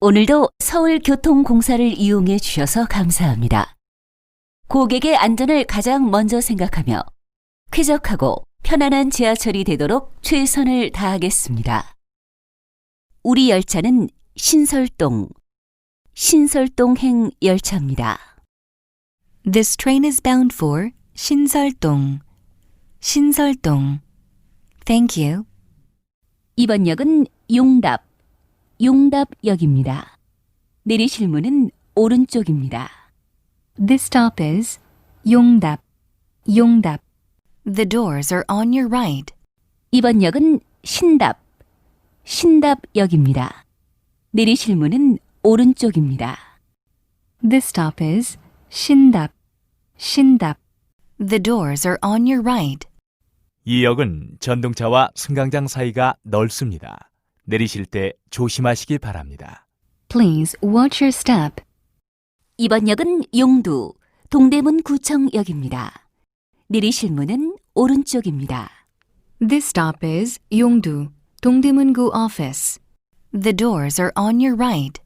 오늘도 서울교통공사를 이용해 주셔서 감사합니다. 고객의 안전을 가장 먼저 생각하며 쾌적하고 편안한 지하철이 되도록 최선을 다하겠습니다. 우리 열차는 신설동, 신설동행 열차입니다. This train is bound for 신설동. 신설동. Thank you. 이번 역은 용답, 용답역입니다. 내리실 문은 오른쪽입니다. This stop is 용답. 용답. The doors are on your right. 이번 역은 신답, 신답역입니다. 내리실 문은 오른쪽입니다. This stop is 신답. 신답. The doors are on your right. 이 역은 전동차와 승강장 사이가 넓습니다. 내리실 때 조심하시기 바랍니다. Please watch your step. 이번 역은 용두, 동대문 구청역입니다. 내리실 문은 오른쪽입니다. This stop is 용두. 동대문구 office. The doors are on your right.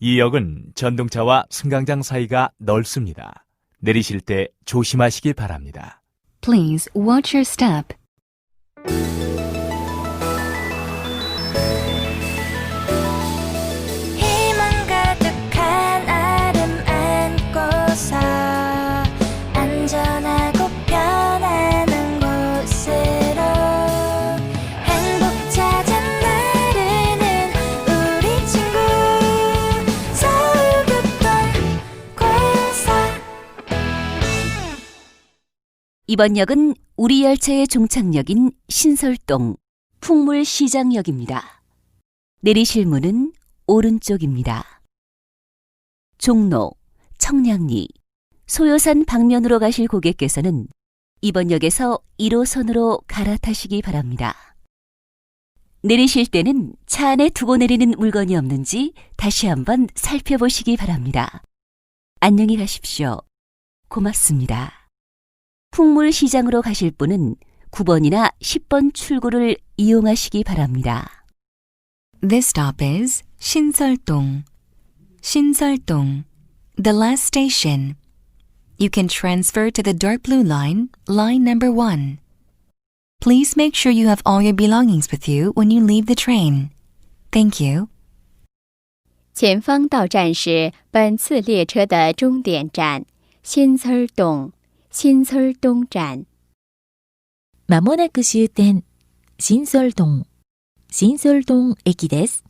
이 역은 전동차와 승강장 사이가 넓습니다. 내리실 때 조심하시기 바랍니다. Please watch your step. 이번 역은 우리 열차의 종착역인 신설동 풍물시장역입니다. 내리실 문은 오른쪽입니다. 종로, 청량리, 소요산 방면으로 가실 고객께서는 이번 역에서 1호선으로 갈아타시기 바랍니다. 내리실 때는 차 안에 두고 내리는 물건이 없는지 다시 한번 살펴보시기 바랍니다. 안녕히 가십시오. 고맙습니다. 풍물시장으로 가실 분은 9번이나 10번 출구를 이용하시기 바랍니다. This stop is 신설동. 신설동. The last station. You can transfer to the dark blue line, line number one. Please make sure you have all your belongings with you when you leave the train. Thank you. 前方到站是本次列车的终点站新村儿洞 新설동전まもなく終点、新설 동、 新설동駅です。